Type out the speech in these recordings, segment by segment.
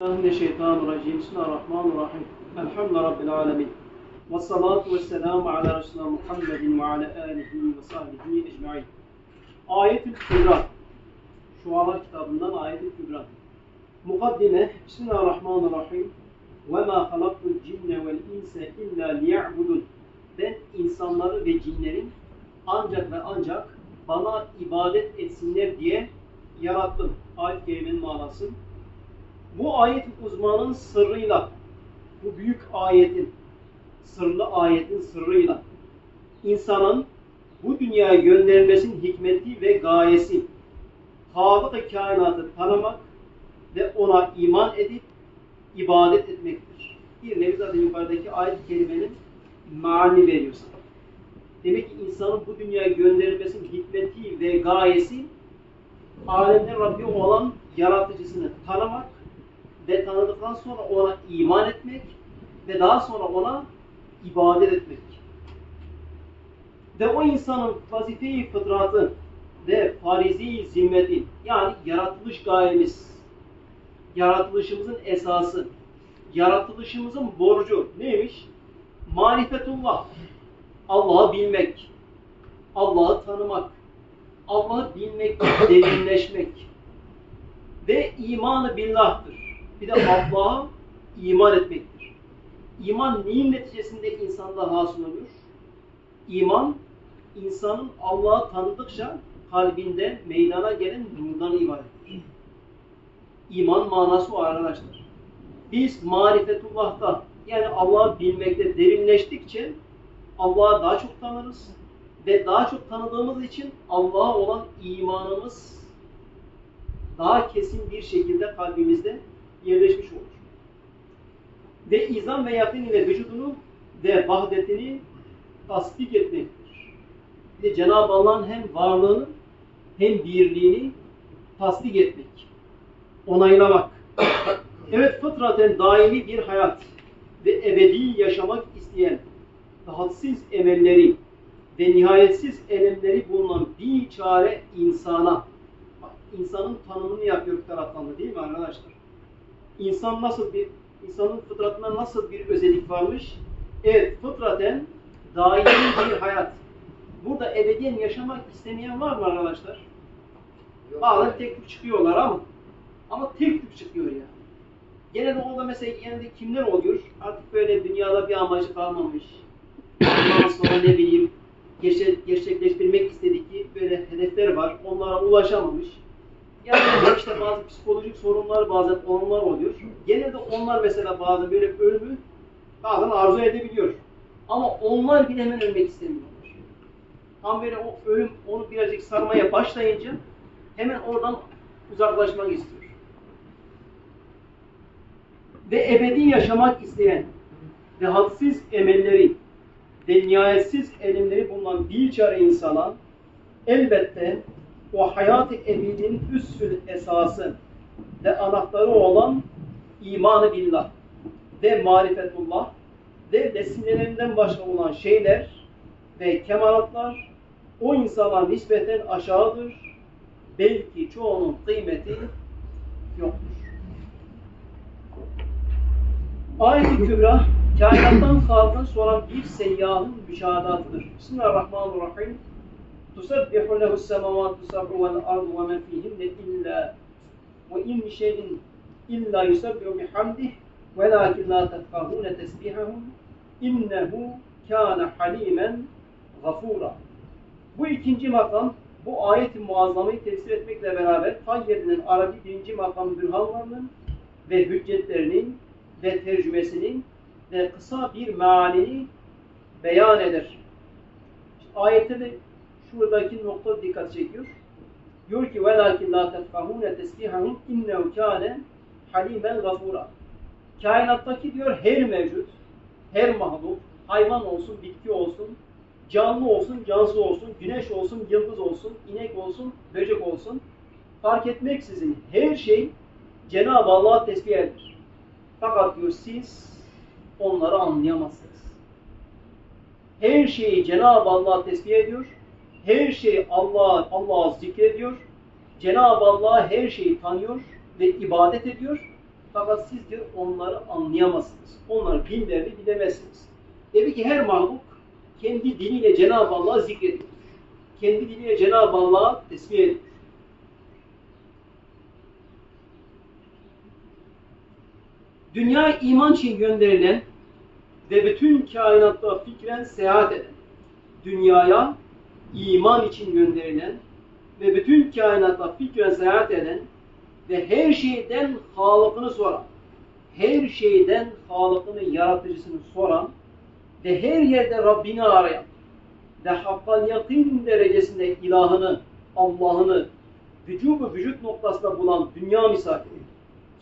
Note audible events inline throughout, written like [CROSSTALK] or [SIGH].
Mineşşeytanirracim. Bismillahirrahmanirrahim. Elhamdülillahi Rabbil alemin. Ve salatu ve selamu ala Resulina Muhammedin ve ala alihi ve sahbihi ecma'in. Ayet-ül Kübra. Şualar kitabından Ayet-ül Kübra. Mukaddime. Bismillahirrahmanirrahim. Ve ma halaktul cinne vel inse illa liya'budun. Ben insanları ve cinlerin ancak ve ancak bana ibadet etsinler diye yarattım. Ayet-i Kerime'nin manası. Bu ayet uzmanın sırrıyla, bu büyük ayetin, sırlı ayetin sırrıyla insanın bu dünyaya gönderilmesinin hikmeti ve gayesi Halık-ı kainatı tanımak ve ona iman edip ibadet etmektir. Bir nevi zaten yukarıdaki ayet-i kerimenin mani veriyor sana. Demek ki insanın bu dünyaya gönderilmesinin hikmeti ve gayesi alemde Rabbi olan yaratıcısını tanımak ve tanıdıktan sonra ona iman etmek ve daha sonra ona ibadet etmek. Ve o insanın vazife-i fıtratı ve farizi zimmeti yani yaratılış gayemiz, yaratılışımızın esası, yaratılışımızın borcu neymiş? Marifetullah. Allah'ı bilmek, Allah'ı tanımak, Allah'ı bilmek, derinleşmek ve imanı billah'tır. Bir de Allah'a iman etmektir. İman neyin neticesinde insanda hasıl olur? İman, insanın Allah'ı tanıdıkça kalbinde meydana gelen nurdan ibarettir. İman manası o arkadaşlar. Biz marifetullah'ta yani Allah'ı bilmekte derinleştikçe Allah'ı daha çok tanırız ve daha çok tanıdığımız için Allah'a olan imanımız daha kesin bir şekilde kalbimizde yerleşmiş olur. Ve izan ve yakın ile vücudunu ve vahdetini tasdik etmektir. De Cenab-ı Allah'ın hem varlığını hem birliğini tasdik etmek. Onaylamak. [COUGHS] Evet fıtraten daimi bir hayat ve ebedi yaşamak isteyen hadsiz emelleri ve nihayetsiz elemleri bulunan bir çare insana insanın tanımını yapıyor taraftan da değil mi arkadaşlar? İnsan nasıl bir insanın fıtratında nasıl bir özellik varmış? Evet, fıtraten daimi bir hayat. Burada ebediyen yaşamak istemeyen var mı arkadaşlar? Bazen tek tük çıkıyorlar ama ama tek tük çıkıyor yani. Genelde orada mesela genelde kimler oluyor? Artık böyle dünyada bir amacı kalmamış. Ondan sonra ne bileyim gerçekleştirmek istedikleri böyle hedefler var. Onlara ulaşamamış. Yani işte bazı psikolojik sorunlar bazen onlar oluyor. Genelde onlar mesela bazen böyle ölümü bazen arzu edebiliyor. Ama onlar bile hemen ölmek istemiyorlar. Tam böyle o ölüm onu birazcık sarmaya başlayınca hemen oradan uzaklaşmak istiyor. Ve ebedi yaşamak isteyen ve hadsiz emelleri ve nihayetsiz elimleri bulunan bir çare insana elbette o hayat-ı ebidin üssül esası ve anahtarı olan imanı billah ve marifetullah ve vesilelerinden başka olan şeyler ve kemalatlar o insana nispeten aşağıdır. Belki çoğunun kıymeti yoktur. Ayet-i Kübra kainattan halkın soran bir seyyahın müşahadatıdır. Bismillahirrahmanirrahim. تسبح له السماوات السبع والأرض ومن فيهن إلا وإن من شيء إلا يسبح بحمده ولكن لا تفقهون تسبيحهم إنه كان حليما غفورا Bu ikinci makam bu ayet-i muazzamayı tefsir etmekle beraber Tayyer'in Arabi birinci makam bürhanlarının ve hüccetlerinin ve tercümesinin ve kısa bir mealini beyan eder. İşte ayette de şuradaki nokta dikkat çekiyor. Diyor ki وَلَاكِنْ لَا تَفْقَهُونَ تَسْبِحَهُمْ اِنَّهُ كَانَ حَلِيمًا غَفُورًا Kainattaki diyor her mevcut, her mahluk, hayvan olsun, bitki olsun, canlı olsun, cansız olsun, güneş olsun, yıldız olsun, inek olsun, böcek olsun, fark etmeksizin her şey Cenab-ı Allah'a tesbih eder. Fakat diyor siz onları anlayamazsınız. Her şeyi Cenab-ı Allah tesbih ediyor her şey Allah Allah'ı zikrediyor. Cenab-ı Allah her şeyi tanıyor ve ibadet ediyor. Fakat siz diyor onları anlayamazsınız. Onların dinlerini bilemezsiniz. Demek ki her mahluk kendi diliyle Cenab-ı Allah'ı zikrediyor. Kendi diliyle Cenab-ı Allah'a tesbih ediyor. Dünya iman için gönderilen ve bütün kainatta fikren seyahat eden, dünyaya iman için gönderilen ve bütün kainatta fikren seyahat eden ve her şeyden Halık'ını soran, her şeyden Halık'ını, yaratıcısını soran ve her yerde Rabbini arayan ve hakkan yakın derecesinde ilahını, Allah'ını vücubu vücut noktasında bulan dünya misafiri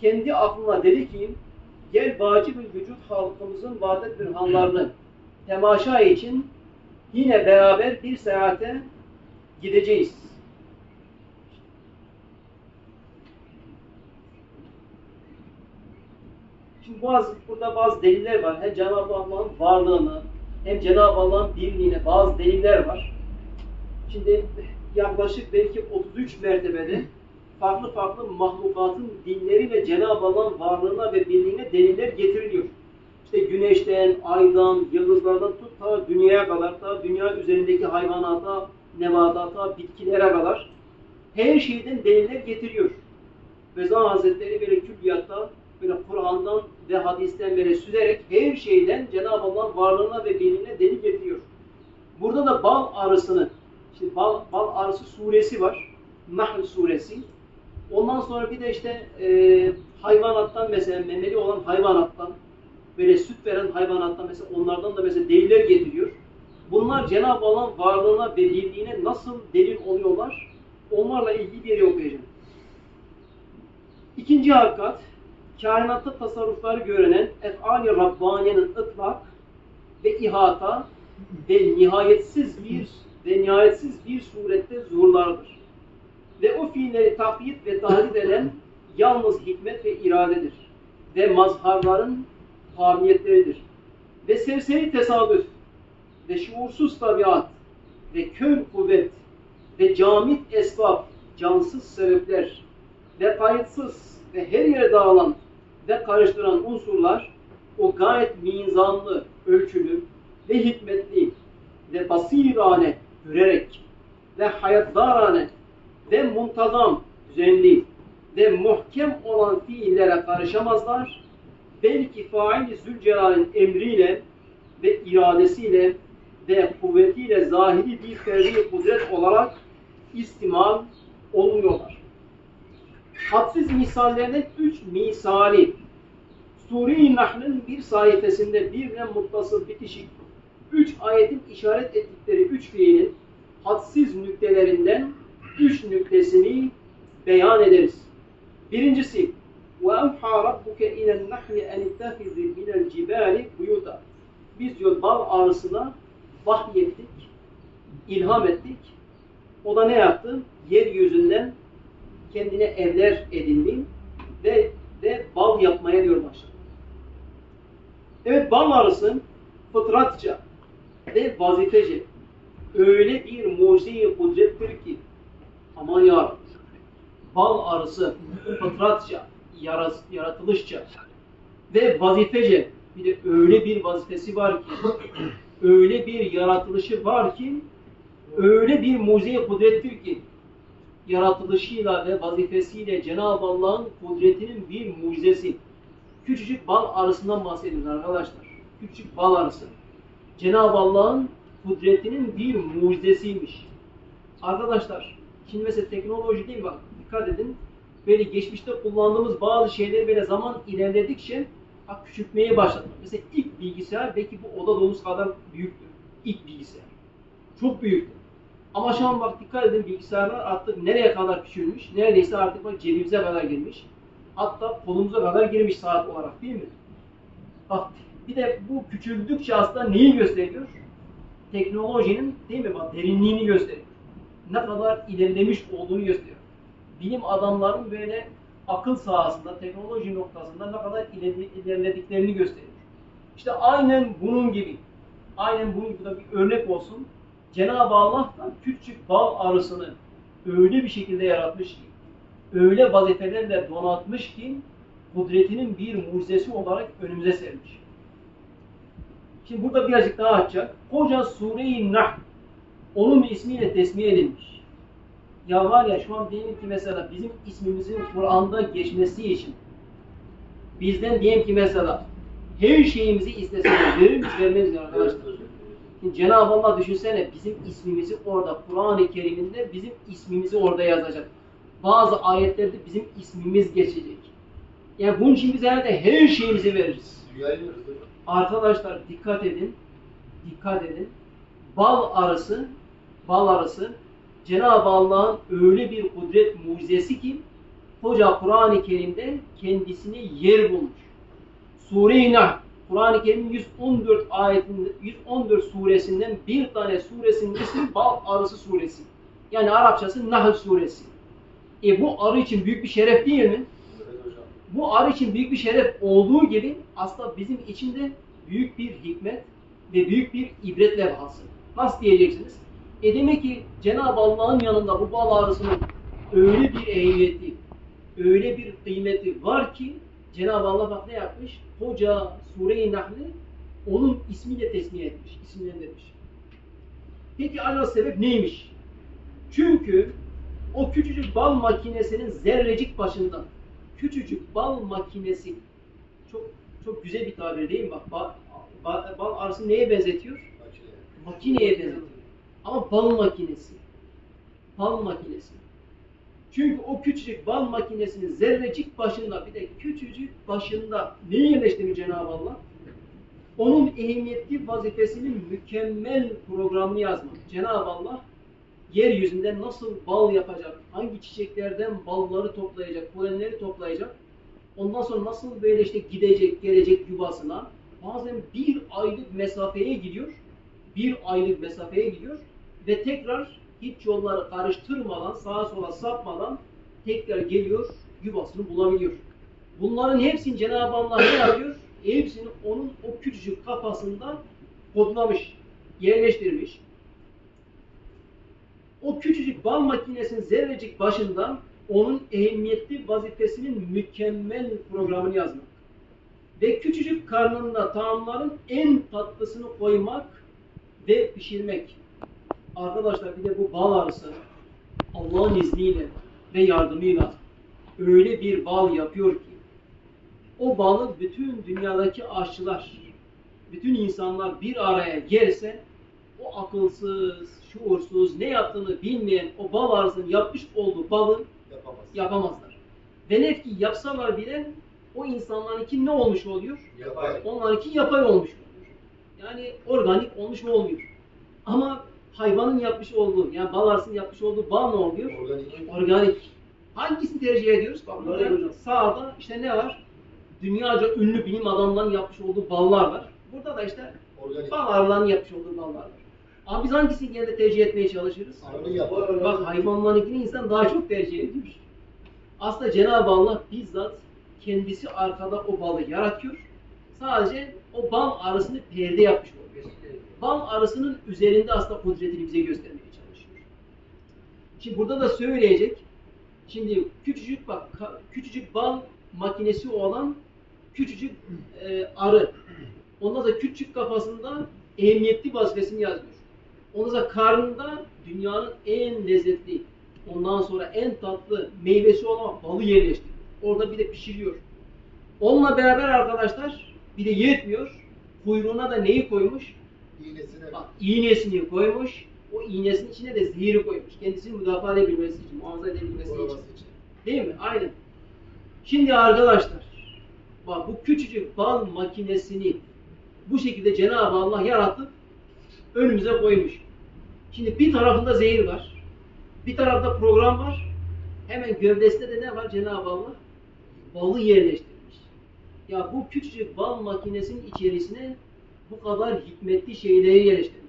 kendi aklına dedi ki gel vacib vücut halkımızın vadet bürhanlarını temaşa için yine beraber bir seyahate gideceğiz. Şimdi bazı, burada bazı deliller var. Hem Cenab-ı Allah'ın varlığını, hem Cenab-ı Allah'ın birliğine bazı deliller var. Şimdi yaklaşık belki 33 mertebede farklı farklı mahlukatın dinleri ve Cenab-ı Allah'ın varlığına ve birliğine deliller getiriliyor. İşte güneşten, aydan, yıldızlardan tut ta dünyaya kadar, ta dünya üzerindeki hayvanata, nebatata, bitkilere kadar her şeyden deliller getiriyor. Reza Hazretleri böyle külliyatta, böyle Kur'an'dan ve hadisten böyle süzerek her şeyden Cenab-ı Allah'ın varlığına ve birliğine delil getiriyor. Burada da bal arısını, işte bal, bal arısı suresi var. Nahl suresi. Ondan sonra bir de işte e, hayvanattan mesela memeli olan hayvanattan böyle süt veren hayvanattan mesela onlardan da mesela deliller getiriyor. Bunlar Cenab-ı Allah'ın varlığına ve birliğine nasıl delil oluyorlar? Onlarla ilgili bir yeri okuyacağım. İkinci hakikat, kainatta tasarrufları görenen ef'ali Rabbaniye'nin ıtlak ve ihata ve nihayetsiz bir ve nihayetsiz bir surette zuhurlardır. Ve o fiilleri takyit ve tahdit eden yalnız hikmet ve iradedir. Ve mazharların famiyetleridir. Ve sevseri tesadüf ve şuursuz tabiat ve kör kuvvet ve camit esbab, cansız sebepler ve kayıtsız ve her yere dağılan ve karıştıran unsurlar o gayet mizanlı, ölçülü ve hikmetli ve basirane görerek ve hayatlarane ve muntazam, düzenli ve muhkem olan fiillere karışamazlar. Belki faili Zülcelal'in emriyle ve iradesiyle ve kuvvetiyle zahiri bir ferdi kudret olarak istimal oluyorlar. Hadsiz misallerden üç misali Sure-i Nahl'ın bir sayfasında birden muttasıl bitişik üç ayetin işaret ettikleri üç fiilin hadsiz nüktelerinden üç nüktesini beyan ederiz. Birincisi وَاَوْحَى رَبُّكَ اِلَى النَّحْلِ اَنِ اتَّخِذِ مِنَ الْجِبَالِ بُيُوتًا Biz diyor bal arısına vahyettik, ilham ettik. O da ne yaptı? Yeryüzünden kendine evler edindi ve, ve bal yapmaya diyor başladı. Evet bal arısı fıtratça ve vazifece öyle bir mucize-i kudrettir ki aman ya bal arısı fıtratça, yaratılışça ve vazifece bir de öyle bir vazifesi var ki [CLEARS THROAT] öyle bir yaratılışı var ki öyle bir mucize kudrettir ki yaratılışıyla ve vazifesiyle Cenab-ı Allah'ın kudretinin bir mucizesi. Küçücük bal arısından bahsediyoruz arkadaşlar. Küçücük bal arısı. Cenab-ı Allah'ın kudretinin bir mucizesiymiş. Arkadaşlar, şimdi mesela teknoloji değil? Bak, dikkat edin. Böyle geçmişte kullandığımız bazı şeyleri böyle zaman ilerledikçe küçültmeye başladı. Mesela ilk bilgisayar belki bu oda dolusu kadar büyüktü. İlk bilgisayar. Çok büyüktü. Ama şu an bak dikkat edin bilgisayarlar artık nereye kadar küçülmüş? Neredeyse artık bak cebimize kadar girmiş. Hatta kolumuza kadar girmiş saat olarak değil mi? Bak bir de bu küçüldükçe aslında neyi gösteriyor? Teknolojinin değil mi bak derinliğini gösteriyor. Ne kadar ilerlemiş olduğunu gösteriyor. Bilim adamların böyle akıl sahasında, teknoloji noktasında ne kadar ilerlediklerini gösteriyor. İşte aynen bunun gibi, aynen bunun gibi bir örnek olsun. Cenab-ı Allah da küçük bal arısını öyle bir şekilde yaratmış ki, öyle vazifelerle donatmış ki, kudretinin bir mucizesi olarak önümüze sermiş. Şimdi burada birazcık daha açacak. Koca Sure-i Nahl onun ismiyle tesmiye edilmiş. Ya var ya şu an diyelim ki mesela bizim ismimizin Kur'an'da geçmesi için bizden diyelim ki mesela her şeyimizi isteseniz [COUGHS] verir miyiz vermeyiz mi arkadaşlar? Şimdi Cenab-ı Allah düşünsene bizim ismimizi orada Kur'an-ı Kerim'inde bizim ismimizi orada yazacak. Bazı ayetlerde bizim ismimiz geçecek. Yani bunun için biz herhalde her şeyimizi veririz. Arkadaşlar dikkat edin. Dikkat edin. Bal arısı, bal arısı Cenab-ı Allah'ın öyle bir kudret mucizesi ki koca Kur'an-ı Kerim'de kendisini yer bulmuş. Sure-i Nahl Kur'an-ı Kerim'in 114 ayetinde 114 suresinden bir tane suresinin ismi Bal Arısı suresi. Yani Arapçası Nahl suresi. E bu arı için büyük bir şeref değil mi? Bu arı için büyük bir şeref olduğu gibi aslında bizim için de büyük bir hikmet ve büyük bir ibret levhası. Nasıl diyeceksiniz? E demek ki Cenab-ı Allah'ın yanında bu bal arısının öyle bir ehemmiyeti, öyle bir kıymeti var ki Cenab-ı Allah bak ne yapmış? Koca Sure-i Nahl'i onun ismiyle tesmiye etmiş, isimlendirmiş. Peki acaba sebep neymiş? Çünkü o küçücük bal makinesinin zerrecik başında küçücük bal makinesi çok çok güzel bir tabir değil mi? Bak bal, bal, bal arısı neye benzetiyor? Makine. Makineye benzetiyor. Ama bal makinesi. Bal makinesi. Çünkü o küçücük bal makinesinin zerrecik başında bir de küçücük başında neyi yerleştirmiş Cenab-ı Allah? Onun ehemmiyetli vazifesinin mükemmel programını yazmak. Cenab-ı Allah yeryüzünde nasıl bal yapacak, hangi çiçeklerden balları toplayacak, polenleri toplayacak, ondan sonra nasıl böyle işte gidecek, gelecek yuvasına, bazen bir aylık mesafeye gidiyor, bir aylık mesafeye gidiyor ve tekrar hiç yolları karıştırmadan, sağa sola sapmadan tekrar geliyor, yuvasını bulabiliyor. Bunların hepsini Cenab-ı Allah ne yapıyor? Hepsini onun o küçücük kafasında kodlamış, yerleştirmiş. O küçücük bal makinesinin zerrecik başında onun ehemmiyetli vazifesinin mükemmel programını yazmak. Ve küçücük karnında taamların en tatlısını koymak ve pişirmek. Arkadaşlar bir de bu bal arısı Allah'ın izniyle ve yardımıyla öyle bir bal yapıyor ki o balı bütün dünyadaki aşçılar, bütün insanlar bir araya gelse o akılsız, şuursuz, ne yaptığını bilmeyen o bal arısının yapmış olduğu balı Yapamaz. yapamazlar. Velev ki yapsalar bile o insanlarınki ne olmuş oluyor? Yapay. Onlarınki yapay olmuş oluyor. Yani organik olmuş olmuyor. Ama hayvanın yapmış olduğu, yani bal arısının yapmış olduğu bal ne oluyor? Organik. Organik. Hangisini tercih ediyoruz? Hocam. sağda işte ne var? Dünyaca ünlü bilim adamlarının yapmış olduğu ballar var. Burada da işte Organik. bal arılarının yapmış olduğu ballar var. Ama biz hangisini genelde tercih etmeye çalışırız? Yapar. Bak hayvanlarınkini insan daha çok tercih ediyor. Aslında Cenab-ı Allah bizzat kendisi arkada o balı yaratıyor. Sadece o bal arısını perde yapmış. Bal arısının üzerinde aslında kudretini bize göstermeye çalışıyor. Şimdi burada da söyleyecek. Şimdi küçücük bak küçücük bal makinesi olan küçücük e, arı. Ondan sonra küçük kafasında ehemmiyetli vazifesini yazmış. Ondan sonra karnında dünyanın en lezzetli, ondan sonra en tatlı meyvesi olan balı yerleştiriyor. Orada bir de pişiriyor. Onunla beraber arkadaşlar bir de yetmiyor. Kuyruğuna da neyi koymuş? İğnesine. Bak iğnesini koymuş. O iğnesinin içine de zehiri koymuş. Kendisini müdafaa edebilmesi için, muhafaza edebilmesi için. İçin. Değil mi? Aynen. Şimdi arkadaşlar, bak bu küçücük bal makinesini bu şekilde Cenab-ı Allah yaratıp önümüze koymuş. Şimdi bir tarafında zehir var, bir tarafta program var. Hemen gövdesinde de ne var Cenab-ı Allah? Balı yerleştirmiş. Ya bu küçücük bal makinesinin içerisine bu kadar hikmetli şeyleri yerleştirmiş.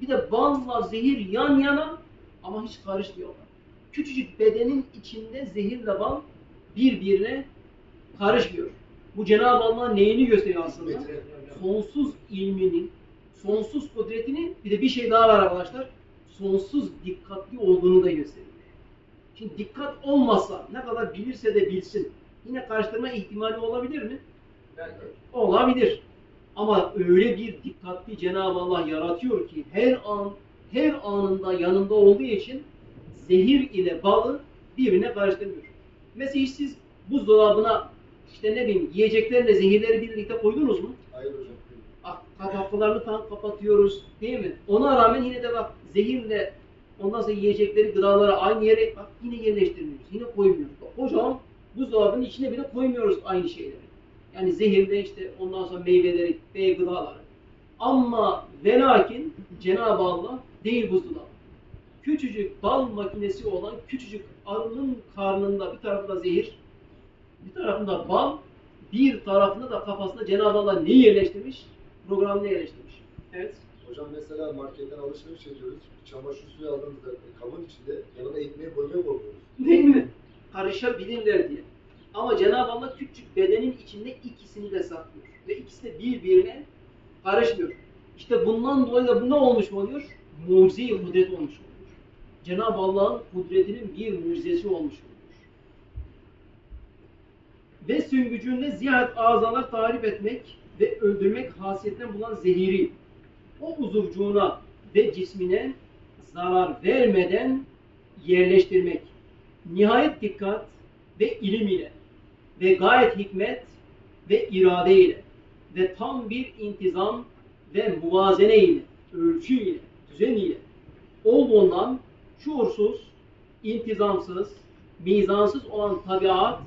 Bir de balla zehir yan yana ama hiç karışmıyorlar. Küçücük bedenin içinde zehirle bal birbirine karışmıyor. Bu Cenab-ı Allah'ın neyini gösteriyor aslında? Sonsuz ilmini, sonsuz kudretini, bir de bir şey daha var arkadaşlar. Sonsuz dikkatli olduğunu da gösteriyor. Şimdi dikkat olmazsa, ne kadar bilirse de bilsin, yine karıştırma ihtimali olabilir mi? Belki. Olabilir. Ama öyle bir dikkatli Cenab-ı Allah yaratıyor ki her an her anında yanında olduğu için zehir ile balı birbirine karıştırmıyor. Mesela siz buzdolabına işte ne bileyim yiyeceklerle zehirleri birlikte koydunuz mu? Hayır hocam. Ah, Kapaklarını falan kapatıyoruz değil mi? Ona rağmen yine de bak zehirle ondan sonra yiyecekleri, gıdaları aynı yere bak yine yerleştirmiyoruz. Yine koymuyoruz. Bak, kocaman buzdolabının içine bile koymuyoruz aynı şeyleri. Yani zehirle işte ondan sonra meyveleri ve gıdaları. Ama ve lakin Cenab-ı Allah değil buzdolabı. Küçücük bal makinesi olan küçücük arının karnında bir tarafında zehir, bir tarafında bal, bir tarafında da kafasında Cenab-ı Allah neyi yerleştirmiş? Programını yerleştirmiş. Evet. Hocam mesela marketten alışveriş ediyoruz. Çamaşır suyu aldığımızda kabın içinde yanına ekmeği koymaya korkuyoruz. Değil mi? Karışabilirler diye. Ama Cenab-ı Allah küçük bedenin içinde ikisini de saklıyor. Ve ikisi de birbirine karışmıyor. İşte bundan dolayı da bu ne olmuş oluyor? Mucize-i kudret olmuş oluyor. Cenab-ı Allah'ın kudretinin bir mucizesi olmuş oluyor. Ve süngücünde ziyaret azalar tarif etmek ve öldürmek hasiyetinden bulan zehiri o uzuvcuğuna ve cismine zarar vermeden yerleştirmek. Nihayet dikkat ve ilim ile ve gayet hikmet ve irade ile ve tam bir intizam ve muvazene ile, ölçü ile, düzen ile olduğundan şuursuz, intizamsız, mizansız olan tabiat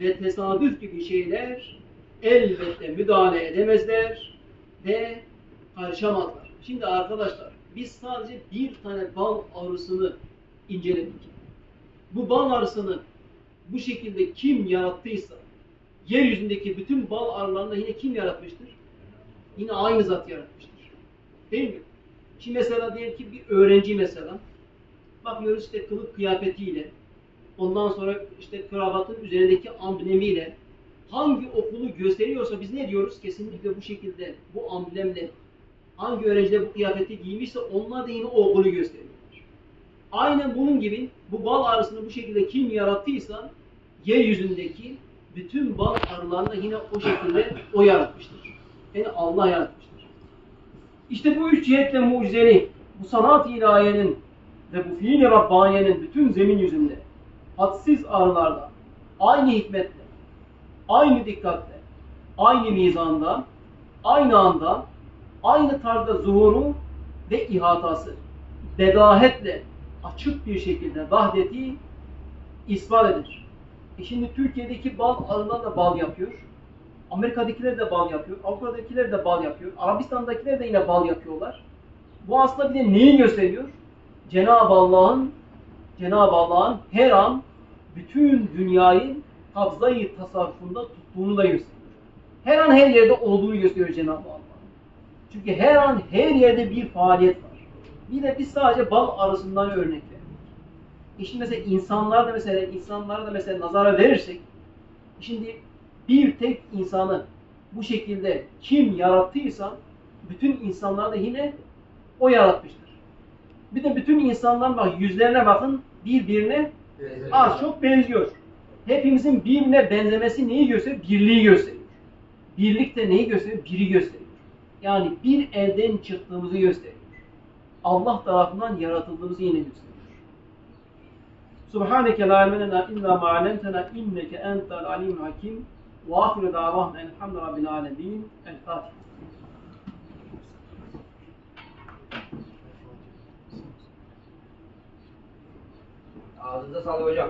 ve tesadüf gibi şeyler elbette müdahale edemezler ve karışamazlar. Şimdi arkadaşlar biz sadece bir tane bal arısını inceledik. Bu bal arısını bu şekilde kim yarattıysa yeryüzündeki bütün bal arılarını yine kim yaratmıştır? Yine aynı zat yaratmıştır. Değil mi? Şimdi mesela diyelim ki bir öğrenci mesela bakıyoruz işte kılık kıyafetiyle ondan sonra işte kravatın üzerindeki amblemiyle hangi okulu gösteriyorsa biz ne diyoruz? Kesinlikle bu şekilde bu amblemle hangi öğrenciler bu kıyafeti giymişse onlar da yine o okulu gösteriyorlar. Aynen bunun gibi bu bal arısını bu şekilde kim yarattıysa yeryüzündeki bütün bal arılarını yine o şekilde o yaratmıştır. Yani Allah yaratmıştır. İşte bu üç cihetle mucizeli, bu sanat ilahiyenin ve bu fiil-i Rabbaniye'nin bütün zemin yüzünde hadsiz arılarda aynı hikmetle, aynı dikkatle, aynı mizanda, aynı anda, aynı tarzda zuhuru ve ihatası, bedahetle, açık bir şekilde vahdeti ispat edilir. E şimdi Türkiye'deki bal arılar da bal yapıyor. Amerika'dakiler de bal yapıyor. Avrupa'dakiler de bal yapıyor. Arabistan'dakiler de yine bal yapıyorlar. Bu aslında bir de neyi gösteriyor? Cenab-ı Allah'ın Cenab-ı Allah'ın her an bütün dünyayı kabzayı tasarrufunda tuttuğunu da gösteriyor. Her an her yerde olduğunu gösteriyor Cenab-ı Allah. Çünkü her an her yerde bir faaliyet var. Bir de biz sadece bal arasından örnek şimdi mesela insanlar da mesela insanlara da mesela nazara verirsek şimdi bir tek insanı bu şekilde kim yarattıysa bütün insanlar da yine o yaratmıştır. Bir de bütün insanlar bak yüzlerine bakın birbirine az çok benziyor. Hepimizin birbirine benzemesi neyi gösteriyor? Birliği gösteriyor. Birlik de neyi gösteriyor? Biri gösteriyor. Yani bir elden çıktığımızı gösteriyor. Allah tarafından yaratıldığımızı yine gösteriyor. سبحانك لا علم لنا إلا ما علمتنا إنك أنت العليم الحكيم وآخر دعوانا أن الحمد لله رب العالمين الفاتحة. Ağzınıza sağlık hocam.